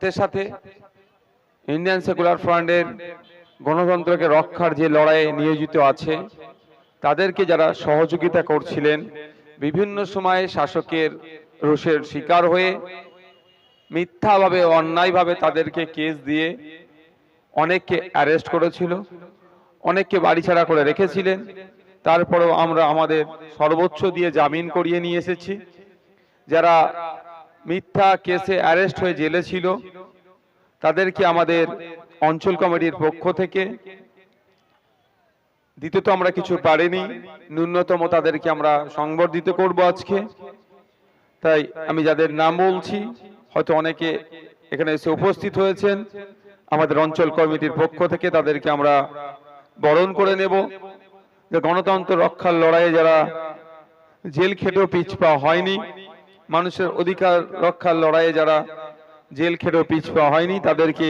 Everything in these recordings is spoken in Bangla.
সাথে সাথে ইন্ডিয়ান সেকুলার ফ্রন্টের গণতন্ত্রকে রক্ষার যে লড়াইয়ে নিয়োজিত আছে, তাদেরকে যারা সহযোগিতা করছিলেন, বিভিন্ন সময়ে শাসকের রোষের শিকার হয়ে মিথ্যাভাবে, অন্যায়ভাবে তাদেরকে কেস দিয়ে অনেককে অ্যারেস্ট করেছিল, অনেককে বাড়িছাড়া করে রেখেছিলেন। তারপরেও আমরা আমাদের সর্বোচ্চ দিয়ে জামিন করিয়ে নিয়ে এসেছি। যারা মিথ্যা কেসে অ্যারেস্ট হয়ে জেলে ছিল। তাদেরকে আমাদের অঞ্চল কমিটির পক্ষ থেকে। দিতে তো আমরা কিছু পারিনি, ন্যূনতম তাদেরকে আমরা সংবর্ধিত করব আজকে। তাই আমি যাদের নাম বলছি, হয়তো অনেকে এখানে এসে উপস্থিত হয়েছেন। আমাদের অঞ্চল কমিটির পক্ষ থেকে তাদেরকে আমরা বরণ করে নেব। যে গণতন্ত্র রক্ষার লড়াইয়ে যারা জেল খেটেও পিছপা হয়নি মানুষের অধিকার রক্ষার লড়াইয়ে যারা জেল খেটেও পিছপা হয়নি, তাদেরকে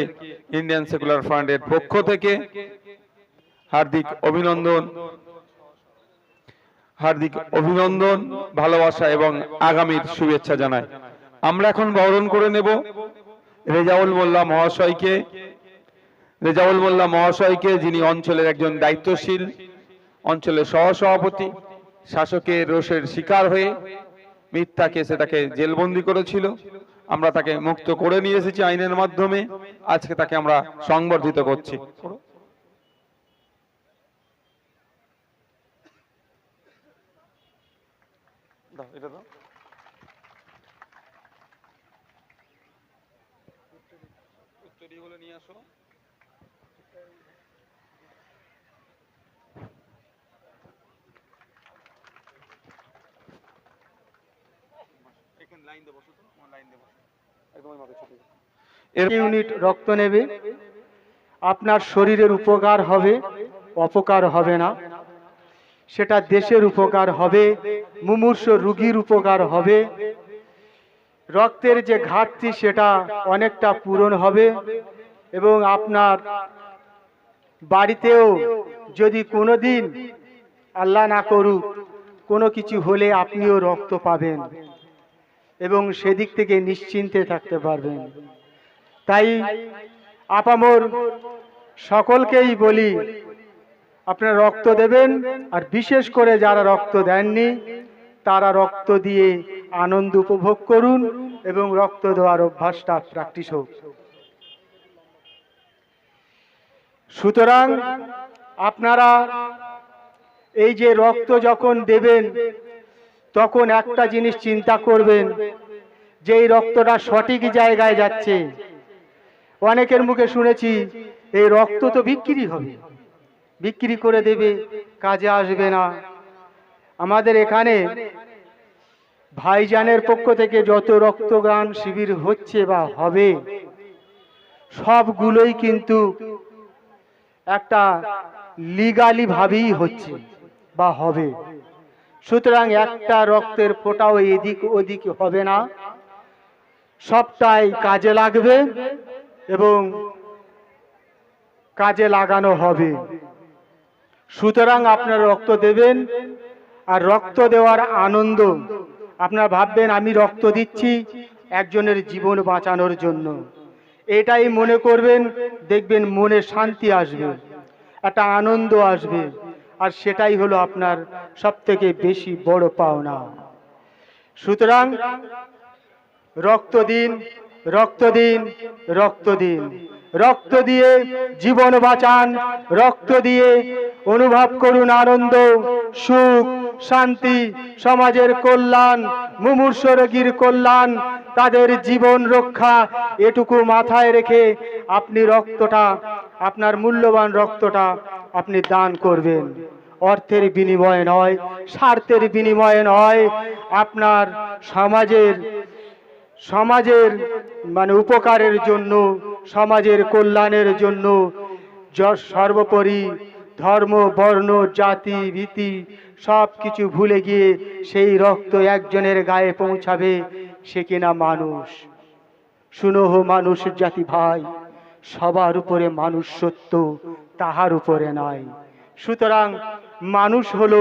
ইন্ডিয়ান সেকুলার ফ্রন্টের পক্ষ থেকে হার্দিক অভিনন্দন হার্দিক অভিনন্দন, ভালোবাসা এবং আগামীর শুভেচ্ছা জানাই। আমরা এখন বরণ করে নেব রেজাউল মোল্লা মহাশয়কে। রেজাউল মোল্লা মহাশয়কে, যিনি অঞ্চলের একজন দায়িত্বশীল, অঞ্চলের সহসভাপতি, শাসকের রোষের শিকার হয়ে মিথ্যা কেসে তাকে জেলবন্দি করেছিল। আমরা তাকে মুক্ত করে নিয়ে এসেছি আইনের মাধ্যমে। আজকে তাকে আমরা সংবর্ধিত করছি। নিয়ে আসো। এর ইউনিট রক্ত নেবে। আপনার শরীরের উপকার হবে অপকার হবে না। সেটা দেশের উপকার হবে মুমূর্ষ রুগীর উপকার হবে। রক্তের যে ঘাটতি সেটা অনেকটা পূরণ হবে এবং আপনার বাড়িতেও যদি কোনো দিন আল্লাহ না করুক কোনো কিছু হলে আপনিও রক্ত পাবেন। এবং সেদিক থেকে নিশ্চিন্তে থাকতে পারবেন। তাই আপামর সকলকেই বলি, আপনারা রক্ত দেবেন, আর বিশেষ করে যারা রক্ত দেননি, তারা রক্ত দিয়ে আনন্দ উপভোগ করুন এবং রক্ত দেওয়ার অভ্যাসটা প্র্যাকটিস হোক। সুতরাং আপনারা এই যে রক্ত যখন দেবেন তখন একটা জিনিস চিন্তা করবেন যে এই রক্তটা সঠিক জায়গায় যাচ্ছে। অনেকের মুখে শুনেছি, এই রক্ত তো বিক্রি হবে। বিক্রি করে দেবে, কাজে আসবে না। আমাদের এখানে ভাইজানের পক্ষ থেকে যত রক্তগান শিবির হচ্ছে বা হবে, সবগুলোই কিন্তু একটা লিগালি ভাবেই হচ্ছে বা হবে। সুতরাং একটা রক্তের ফোঁটাও এদিক ওদিক হবে না। সবটাই কাজে লাগবে এবং কাজে লাগানো হবে। সুতরাং আপনার রক্ত দেবেন আর রক্ত দেওয়ার আনন্দ। আপনারা ভাববেন, আমি রক্ত দিচ্ছি একজনের জীবন বাঁচানোর জন্য। এটাই মনে করবেন, দেখবেন মনে শান্তি আসবে, একটা আনন্দ আসবে। আর সেটাই হলো আপনার সব থেকে বেশি বড় পাওনা। সুতরাং রক্ত দিন রক্ত দিন রক্ত দিন। রক্ত দিয়ে জীবন বাঁচান, রক্ত দিয়ে অনুভব করুন আনন্দ, সুখ, শান্তি, সমাজের কল্যাণ, মুমূর্ষ রোগীর কল্যাণ, তাদের জীবন রক্ষা এটুকু মাথায় রেখে আপনি রক্তটা আপনার মূল্যবান রক্তটা আপনি দান করবেন। অর্থের বিনিময়ে নয়, স্বার্থের বিনিময়ে নয়। আপনার সমাজের সমাজের মানে উপকারের জন্য, সমাজের কল্যাণের জন্য সর্বোপরি ধর্ম, বর্ণ, জাতি ভীতি সব কিছু ভুলে গিয়ে সেই রক্ত একজনের গায়ে পৌঁছাবে, সে কিনা মানুষ। শুনো হো মানুষ জাতি ভাই। সবার উপরে মানুষ সত্য, তাহার উপরে নয়। সুতরাং মানুষ হলো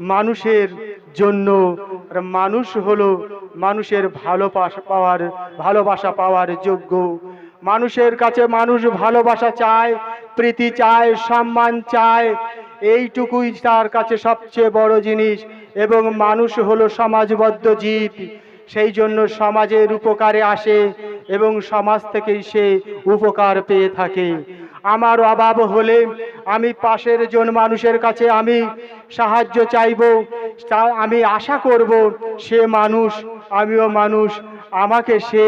মানুষের জন্য মানুষ হলো মানুষের ভালোবাসা পাওয়ার ভালোবাসা পাওয়ার যোগ্য। মানুষের কাছে মানুষ ভালোবাসা চায়, প্রীতি চায়, সম্মান চায়, এইটুকুই তার কাছে সবচেয়ে বড় জিনিস। এবং মানুষ হলো সমাজবদ্ধ জীব। সেই জন্য সমাজের উপকারে আসে এবং সমাজ থেকেই সে উপকার পেয়ে থাকে। আমার অভাব হলে আমি পাশের জন মানুষের কাছে আমি সাহায্য চাইব আমি আশা করব সে মানুষ, আমিও মানুষ, আমাকে সে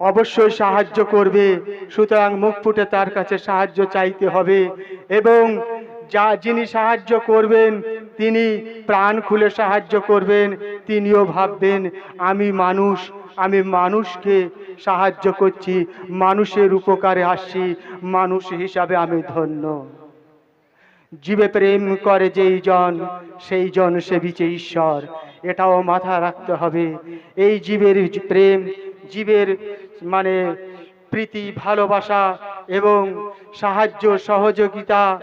অবশ্যই সাহায্য করবে। সুতরাং মুখ ফুটে তার কাছে সাহায্য চাইতে হবে এবং যা যিনি সাহায্য করবেন তিনি প্রাণ খুলে সাহায্য করবেন, তিনিও ভাববেন, আমি মানুষ, আমি মানুষকে সাহায্য করছি, মানুষের উপকারে আসছি, মানুষ হিসাবে আমি ধন্য। জীবে প্রেম করে যেই জন, সেই জন সেবিছে ঈশ্বর। এটাও মাথা রাখতে হবে। এই জীবের প্রেম, জীবের মানে প্রীতি, ভালোবাসা এবং সাহায্য, সহযোগিতা,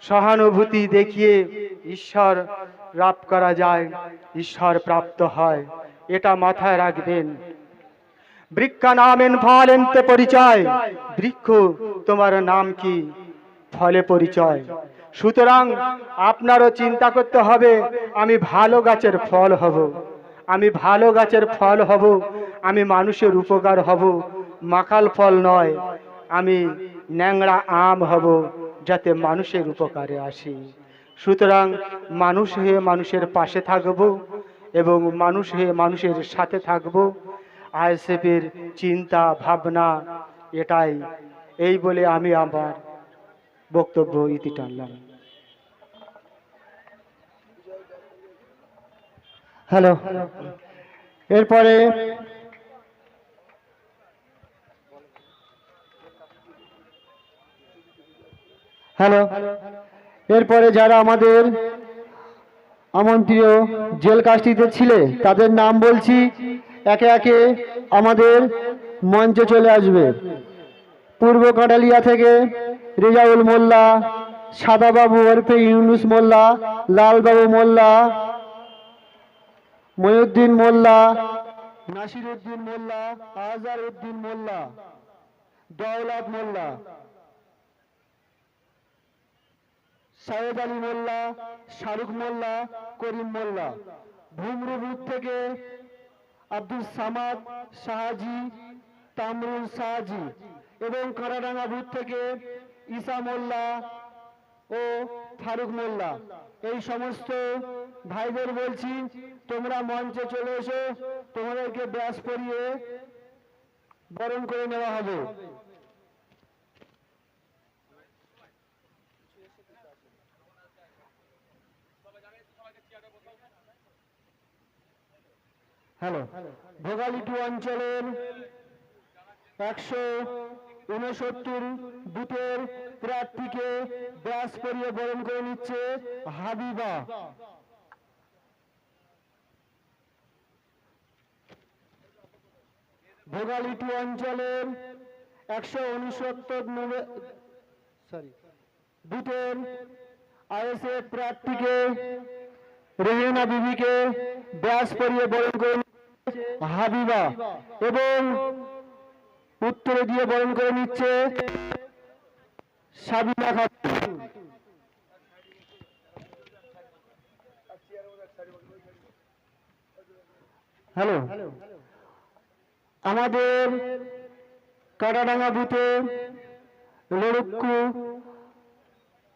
সহানুভূতি দেখিয়ে ঈশ্বর লাভ করা যায়, ঈশ্বর প্রাপ্ত হয়। এটা মাথায় রাখবেন। বৃক্ষা নামেন ফলেন্তে পরিচয়। বৃক্ষ, তোমার নাম কি? ফলে পরিচয়। সুতরাং আপনারও চিন্তা করতে হবে, আমি ভালো গাছের ফল হব। আমি ভালো গাছের ফল হব, আমি মানুষের উপকার হব। মাকাল ফল নয়, আমি ন্যাংরা আম হব, যাতে মানুষের উপকারে আসি। সুতরাং মানুষ হয়ে মানুষের পাশে থাকব এবং মানুষ হয়ে মানুষের সাথে থাকব। আইএসএফের চিন্তা, ভাবনা এটাই। এই বলে আমি আমার বক্তব্য ইতি টানলাম। হ্যালো। এরপরে হ্যালো। এরপরে যারা আমাদের আমন্ত্রীয় জেল কাস্টিতে ছিলে, তাদের নাম বলছি, একে একে আমাদের মঞ্চে চলে আসবে। পূর্ব কাটালিয়া থেকে রেজাউল মোল্লা, সাদাবাবু ওরফে ইউনুস মোল্লা, লালবাবু মোল্লা ময়ুদ্দিন মোল্লা নাসির উদ্দিন মোল্লা আজহার উদ্দিন মোল্লা, দৌলত মোল্লা। সাইদ আলী মোল্লা, শাহরুখ মোল্লা, করিম মোল্লা। ভুমরুবুদ থেকে আব্দুল সামাদ শাহাজি, তামরুল শাহাজি এবং কারাডাঙ্গা বুথ থেকে ঈসা মোল্লা ও ফারুক মোল্লা। এই সমস্ত ভাইদের বলছি, তোমরা মঞ্চে চলে এসো, তোমাদেরকে ব্যাস পরিয়ে বরণ করে নেওয়া হবে। হ্যালো। ভোগালী টু অঞ্চলের একশো উনসত্তর বুথের প্রার্থীকে ব্যাস পরিয়ে বরণ করে নিচ্ছে হাবিবা। ভোগালী টু অঞ্চলের একশো উনসত্তর সরি, বুথের আইএসএফ প্রার্থীকে রেহেনা বিবিকে ব্যাস পরিয়ে বরণ করে হাবিবা এবং উত্তরে দিয়ে বরণ করে নিচ্ছে সাবিনা খাতুন। হ্যালো। আমাদের কাটাডাঙ্গা বুথে লড়ুক্কু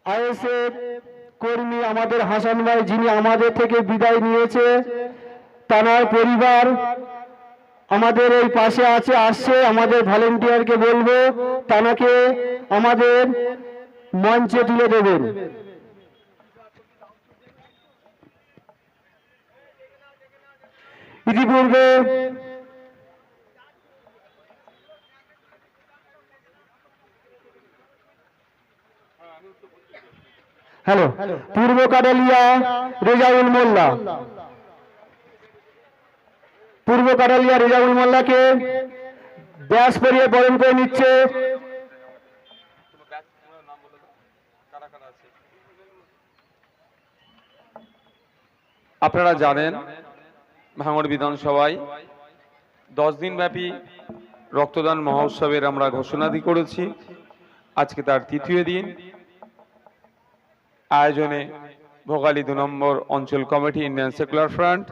আইএসএফ কর্মী আমাদের হাসান ভাই, যিনি আমাদের থেকে বিদায় নিয়েছে। তার পরিবার আমাদের এই পাশে আছে, আসছে, আমাদের ভলেন্টিয়ারকে বলব, তানাকে আমাদের মঞ্চে তুলে দেবেন। ইতিপূর্বে হ্যালো, পূর্ব কাডালিয়া রেজাউল মোল্লা। পূর্ব কাটালিয়া রেজাউল মোল্লাকে ব্যাস পরিয়ে বরণ করে নিচ্ছে। আপনারা জানেন, ভাঙড় বিধানসভায় দশ দিন ব্যাপী রক্তদান মহোৎসবের আমরা ঘোষণা দি করেছি। আজকে তার তৃতীয় দিন। আয়োজনে ভোগালী দু নম্বর অঞ্চল কমিটি ইন্ডিয়ান সেকুলার ফ্রন্ট